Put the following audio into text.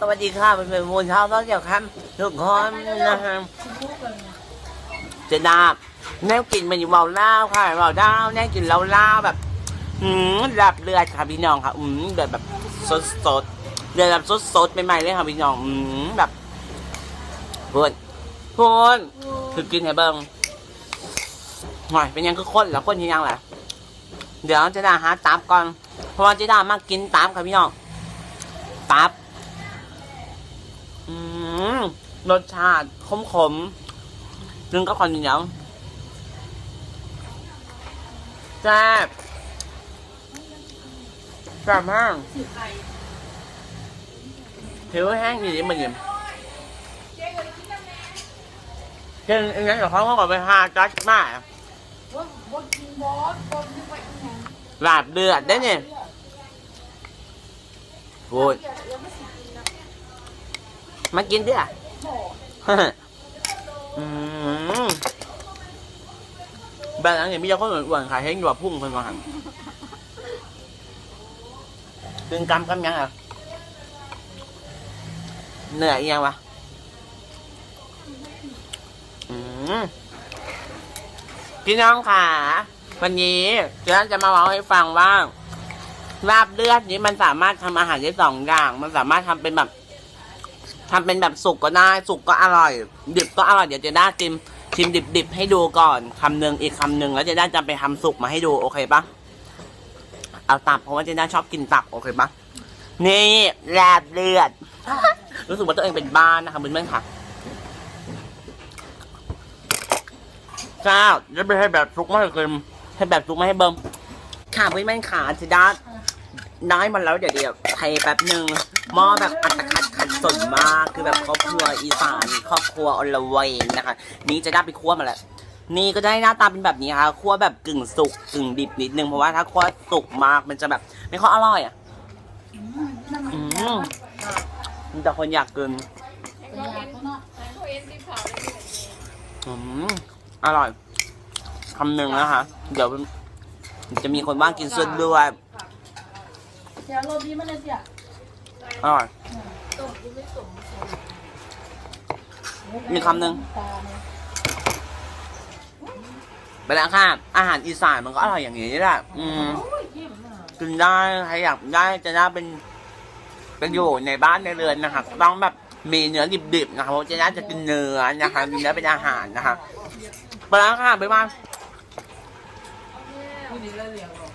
สวัสดีค่ะเป็นเป็นมูลเช้าต้องเกี่ยวครับทุกคนนะฮะเจดาบแนวกินมันอยู่เบาเล่าค่ะเบาเล่าแนวกินเล่าเล่าแบบ อืมแบบเลือดค่ะพี่น้องค่ะ อืมเดือดแบบสดสดเดือดแบบสดสดใหม่ๆเลยค่ะพี่น้อง อืมแบบพูดพูดคือกินให้เบิ้งหน่อยเป็นยังคือคนแล้วคนยังแหละเดี๋ยวเจดาหาตับก่อนเพราะว่าเจดามากินตับค่ะพี่น้องตับ อืม รสชาติขมขมนึ่งก็คอนเหนียวแซ่บแซ่บมากผิวแห้งอยู่ดีมันยิ่มเช่นอันนั้นเดี๋ยวเขาก็ไปหาจัดมาหลาบเดือดได้เนี่ยโว้ยมากินดิอะ อืมแบบนั้นเนี่ยมีเจ้าคนอ้วนขายเฮงอยู่ว่าพุ่งคนมาหันดึงกำกำยังอะเหนื่อยยังวะพี่น้องค่ะ วันนี้เดี๋ยวจะมาเล่าให้ฟังว่าลาบเลือดนี้มันสามารถทำอาหารได้สองอย่าง มันสามารถทำเป็นแบบ ทำเป็นแบบสุกก็ได้ สุกก็อร่อย ดิบก็อร่อย เดี๋ยวเจะได้ชิมชิมดิบดิบๆให้ดูก่อนคำหนึ่งอีกคำหนึ่งแล้วเจะได้จะไปทำสุกมาให้ดูโอเคปะเอาตับเพราะว่าเจะได้ชอบกินตับโอเคปะนี่แลบเลือด รู้สึกว่าตัวเองเป็นบ้านนะคะเพื่อนๆค่ะเจ้าจะไปให้แบบสุกไม่ให้เค็มให้แบบสุกไม่ให้เบิ่มค่ะเพื่อนๆขาเจะได้ได้มาแล้วเดี๋ยวเดี๋ยวไทยแป๊บหนึ่งหม้อแบบอัตคัดขัด สนมากคือแบบครอบครัวอีสานครอบครัวอลเวนนะคะ นี่จะได้ไปคั่วมาแล้วนี่ก็ได้หน้าตาเป็นแบบนี้ค่ะคั่วแบบกึ่งสุกกึ่งดิบนิดนึงเพราะว่าถ้าคั่วสุกมากมันจะแบบ ไม่ค่อยอร่อยอะอืมมีแต่คนอยากกินอืมอร่อยคำหนึ่งนะคะ เดี๋ยวจะมีคนว่างกินส่วนด้วยเดี๋ยวโรบีมันเลยเสียอร่อย มีคำหนึ่งไปแล้วค่ะ อาหารอีสานมันก็อร่อยอย่างนี้แหละอืมกินได้ใครอยากได้จะได้เป็น เป็นอยู่ในบ้านในเรือนนะคะต้องแบบมีเนื้อดิบๆนะคะเพราะจะน่าจะกินเนื้อนะคะมีเนื้อเป็นอาหารนะคะไปแล้วค่ะบ๊ายบายผู้นี้เลี้ยง